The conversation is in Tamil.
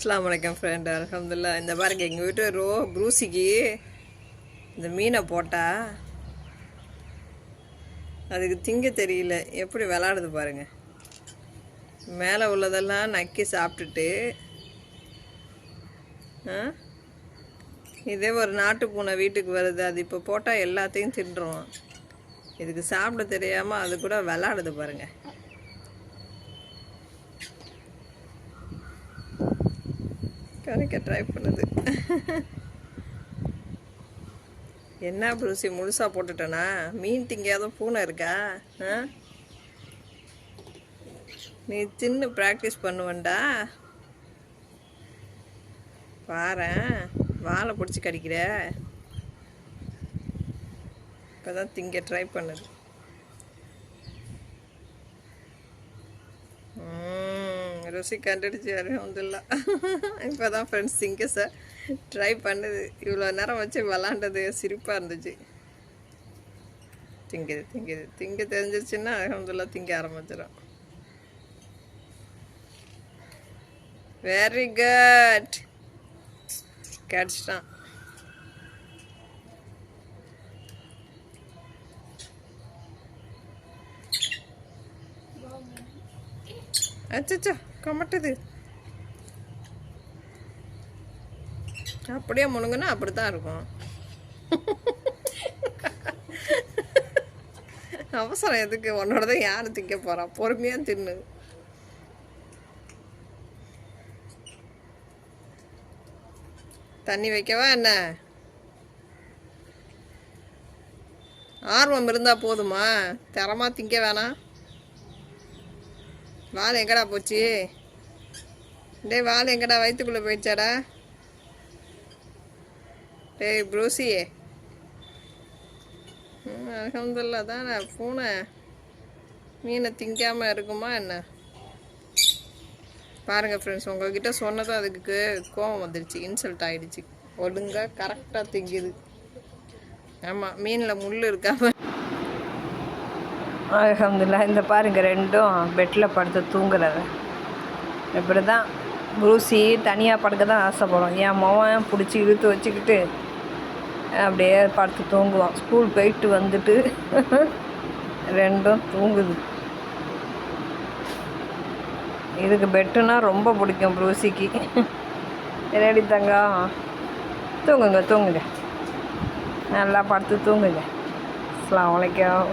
அஸ்லாம் வலைக்கம் ஃப்ரெண்ட் அலமதுல்லா இந்த பாருங்க எங்கள் வீட்டு ரோ ப்ரூசிக்கு இந்த மீனை போட்டால் அதுக்கு திங்க தெரியல. எப்படி விளாடுது பாருங்க. மேலே உள்ளதெல்லாம் நக்கி சாப்பிட்டுட்டு ஆ? இதே ஒரு நாட்டு பூனை வீட்டுக்கு வருது அது இப்போ போட்டால் எல்லாத்தையும் தின்றும் இதுக்கு சாப்பிட தெரியாமல் அது கூட விளாடுது பாருங்கள் கரைக்க ட்ரை பண்ணுது. என்ன ப்ரூசி முழுசாக போட்டுட்டேனா? மீன் திங்காத பூனை இருக்கா? ஆ? நீ தின்னு ப்ராக்டிஸ் பண்ணுவேன்டா பாரு வாழை பிடிச்சி கடிக்கிற. இப்போதான் திங்க ட்ரை பண்ணுது. ம், ருசி கண்டுடுச்சு அலமதுல்லா இப்போ தான் ஃப்ரெண்ட்ஸ் திங்க சார் ட்ரை பண்ணுது. இவ்வளோ நேரம் வச்சு விளாண்டது சிரிப்பாக இருந்துச்சு. திங்குது திங்குது. திங்க தெரிஞ்சிருச்சுன்னா அலமதுல்லா திங்க ஆரம்பிச்சிடும் வெரி குட் கிடச்சிட்டான் அச்சச்சோ கமட்டுது. அப்படியே முணுங்குனா அப்படி தான் இருக்கும். அவசரம் எதுக்கு? உன்னோட தான் யார் திங்க போறா? பொறுமையா தின்னு. தண்ணி வைக்கவா என்ன? ஆர்வம் இருந்தா போதுமா? தரமா திங்க வேணாம். வால் எங்கடா போச்சு? டேய் வால் எங்கடா? வயிற்றுக்குள்ளே போயிடுச்சாடா? டேய் ப்ரூசியே. அலமதுல்லா தானே பூனை. மீனை திங்காமல் இருக்குமா என்ன? பாருங்க ஃப்ரெண்ட்ஸ் உங்கள்கிட்ட சொன்னதும் அதுக்கு கோவம் வந்துடுச்சு இன்சல்ட் ஆகிடுச்சு ஒழுங்காக கரெக்டாக திங்குது. ஆமாம் மீனில் முள் இருக்காமல் அலமதுல்லா இந்த பாருங்க ரெண்டும் பெட்டில் படுத்து தூங்குறது. இப்படி தான் ப்ரூசி தனியாக படுக்க தான் ஆசைப்படும். என் மகன் பிடிச்சி இழுத்து வச்சுக்கிட்டு அப்படியே படுத்து தூங்குவான். ஸ்கூல் போயிட்டு வந்துட்டு ரெண்டும் தூங்குது. இதுக்கு பெட்டுனா ரொம்ப பிடிக்கும் ப்ரூசிக்கு ரெடி தங்கம் தூங்குங்க தூங்குங்க. நல்லா படுத்து தூங்குங்க. அஸ்லாம் வலைக்கம்